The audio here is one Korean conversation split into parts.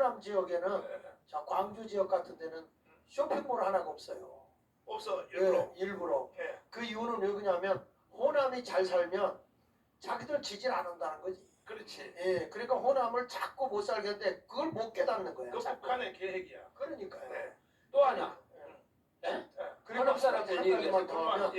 호남 지역에는 네. 자 광주 지역 같은 데는 쇼핑몰 하나가 없어요. 없어 일부러. 예, 일부러. 예. 그 이유는 왜 그러냐면 호남이 잘 살면 자기들 지질 않는다는 거지. 그렇지. 예, 그러니까 호남을 자꾸 못 살겠는데 그걸 못 깨닫는 거야. 그 자꾸. 북한의 계획이야. 그러니까요. 네. 또 하나 예. 그리고 호남 사람들 가지만 더 하면.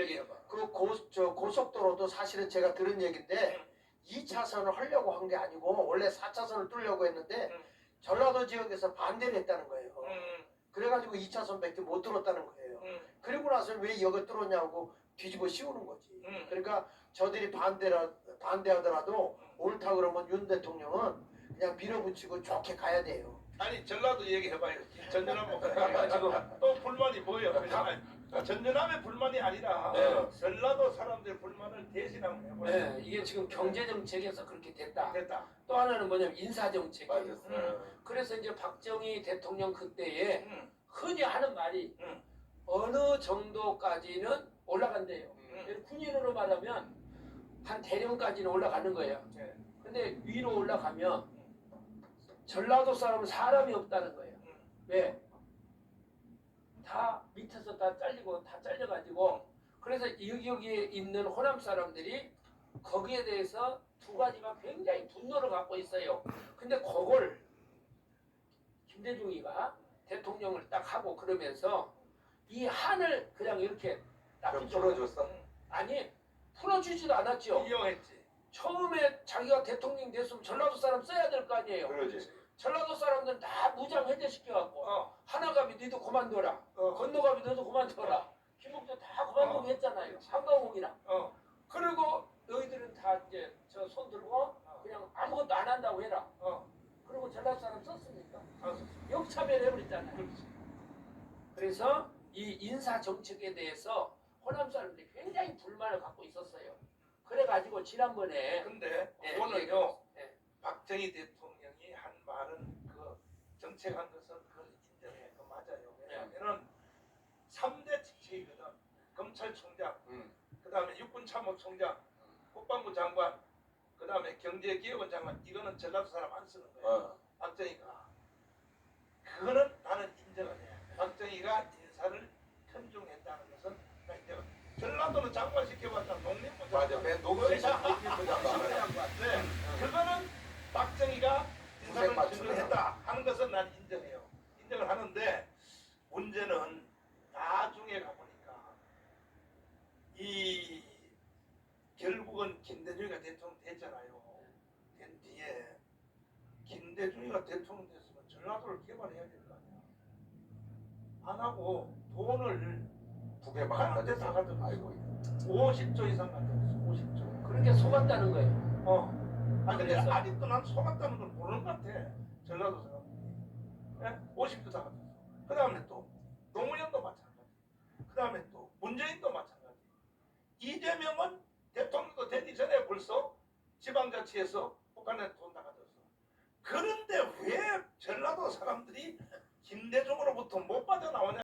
그 고, 저 고속도로도 사실은 제가 들은 얘기인데 음. 2차선을 하려고 한 게 아니고 원래 4차선을 뚫려고 했는데 음. 전라도 지역에서 반대를 했다는 거예요. 음, 그래가지고 2차 선밖에 못 뚫었다는 거예요. 음, 그리고 나서 왜 여기 뚫었냐고 뒤집어 씌우는 거지. 음. 그러니까 저들이 반대라, 반대하더라도 옳다 그러면 윤 대통령은 그냥 밀어붙이고 좋게 가야 돼요. 아니 전라도 얘기해봐요. 전전함 지금 또 불만이 뭐예요? 그냥 전전함의 불만이 아니라 네. 전라도 사람들 불만을 대신하고 해보요 네, 이게 지금 경제 정책에서 그렇게 됐다. 됐다. 또 하나는 뭐냐면 인사 정책이에요. 음. 그래서 이제 박정희 대통령 그때에 음, 흔히 하는 말이 음. 어느 정도까지는 올라간대요. 음. 군인으로 말하면 한 대령까지는 올라가는 거예요. 네. 근데 위로 올라가면 전라도 사람은 사람이 없다는 거예요. 음. 왜? 다 밑에서 다 잘리고 다 잘려가지고 그래서 여기 여기에 있는 호남 사람들이 거기에 대해서 두 가지가 굉장히 분노를 갖고 있어요. 근데 그걸 김대중이가 대통령을 딱 하고 그러면서 이 한을 그냥 이렇게 붙여버려. 풀어줬어? 아니 풀어주지도 않았죠. 이용했지. 처음에 자기가 대통령 됐으면 전라도 사람 써야 될 거 아니에요. 그러지. 전라도 사람들은 다 무장 해제시켜갖고 어, 너도 그만둬라. 어, 건너갑이 너도 그만둬라. 김옥도 다 그만두고 어. 했잖아요. 한강홍이랑. 어. 그리고 너희들은 다 이제 저 손 들고 그냥 아무것도 안 한다고 해라. 어. 그리고 전라도 사람 썼습니까? 아, 역차별 해버렸잖아요. 그렇지. 그래서 이 인사 정책에 대해서 호남 사람들이 굉장히 불만을 갖고 있었어요. 그래가지고 지난번에 근데 예, 그거는요. 예. 박정희 대통령이 한 말은 그 정책한 것은 그 인정해. 그 맞아요. 왜냐하면은 3대 직책이거든. 검찰총장, 응. 그 다음에 육군 참모총장, 국방부 장관, 그 다음에 경제기획원 장관. 이거는 전라도 사람 안 쓰는 거예요. 어. 박정희가. 그거는 나는 인정을 해. 박정희가 인사를 편중했다는 것은 나 인정. 전라도는 장관 시켜봤자 농림부 장관. 맞아. 맨 녹음에서 녹음부 장관. 네. 그거는 박정희가 인사를 맞추는 편중했다 하는 것은 난 인정해요. 인정을 하는데 문제는 나중에 가보니까 이 결국은 김대중이가 대통령 됐잖아요. 된 뒤에 김대중이가 대통령 됐으면 전라도를 개발해야 될 거 아니야. 안 하고 돈을 북에 많은 다 가져갔어. 알고 있어. 50조 이상 가져갔어. 50조. 그렇게 속았다는 거예요. 어. 아 근데 그래서? 아직도 난 속았다는 걸 모르는 것 같아. 전라도 사람들이. 예? 50도 다 가졌어. 그 다음에 또 노무현도 마찬가지. 그 다음에 또 문재인도 마찬가지. 이재명은 대통령도 되기 전에 벌써 지방 자치에서 북한에 돈다 가졌어. 그런데 왜 전라도 사람들이 김대중으로부터 못 빠져나오냐?